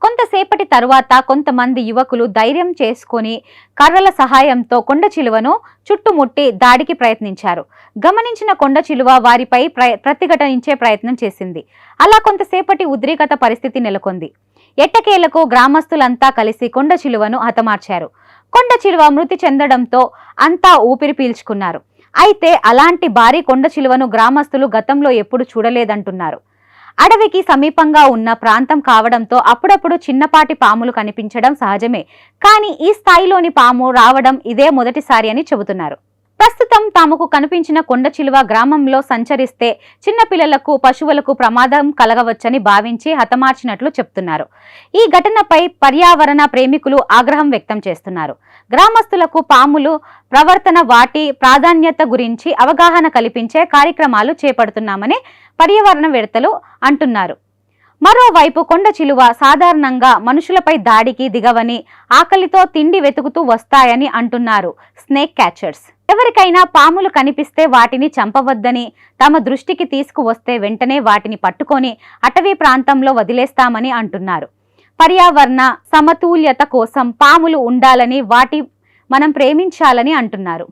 కొంతసేపటి తరువాత కొంతమంది యువకులు ధైర్యం చేసుకొని కర్రల సహాయంతో కొండ చిలువను చుట్టుముట్టి దాడికి ప్రయత్నించారు. గమనించిన కొండ చిలువ వారిపై ప్ర- ప్రతిఘటనించే ప్రయత్నం చేసింది. అలా కొంతసేపటి ఉద్రిక్తత పరిస్థితి నెలకొంది. ఎట్టకేలకు గ్రామస్తులంతా కలిసి కొండ చిలువను హతమార్చారు. కొండ చిలువ మృతి చెందడంతో అంతా ఊపిరి పీల్చుకున్నారు. అయితే అలాంటి భారీ కొండ చిలువను గ్రామస్తులు గతంలో ఎప్పుడు చూడలేదంటున్నారు. అడవికి సమీపంగా ఉన్న ప్రాంతం కావడంతో అప్పుడప్పుడు చిన్నపాటి పాములు కనిపించడం సహజమే. కానీ ఈ స్థాయిలోని పాము రావడం ఇదే మొదటిసారి అని చెబుతున్నారు. ప్రస్తుతం తాముకు కనిపించిన కొండ చిలువ గ్రామంలో సంచరిస్తే చిన్నపిల్లలకు పశువులకు ప్రమాదం కలగవచ్చని భావించి హతమార్చినట్లు చెప్తున్నారు. ఈ ఘటనపై పర్యావరణ ప్రేమికులు ఆగ్రహం వ్యక్తం చేస్తున్నారు. గ్రామస్తులకు పాములు ప్రవర్తన వాటి ప్రాధాన్యత గురించి అవగాహన కల్పించే కార్యక్రమాలు చేపడుతున్నామని పర్యావరణవేత్తలు అంటున్నారు. మరోవైపు కొండ చిలువ సాధారణంగా మనుషులపై దాడికి దిగవని ఆకలితో తిండి వెతుకుతూ వస్తాయని అంటున్నారు స్నేక్ క్యాచర్స్. ఎవరికైనా పాములు కనిపిస్తే వాటిని చంపవద్దని తమ దృష్టికి తీసుకువస్తే వెంటనే వాటిని పట్టుకొని అటవీ ప్రాంతంలో వదిలేస్తామని అంటున్నారు. పర్యావరణ సమతుల్యత కోసం పాములు ఉండాలని వాటి మనం ప్రేమించాలని అంటున్నారు.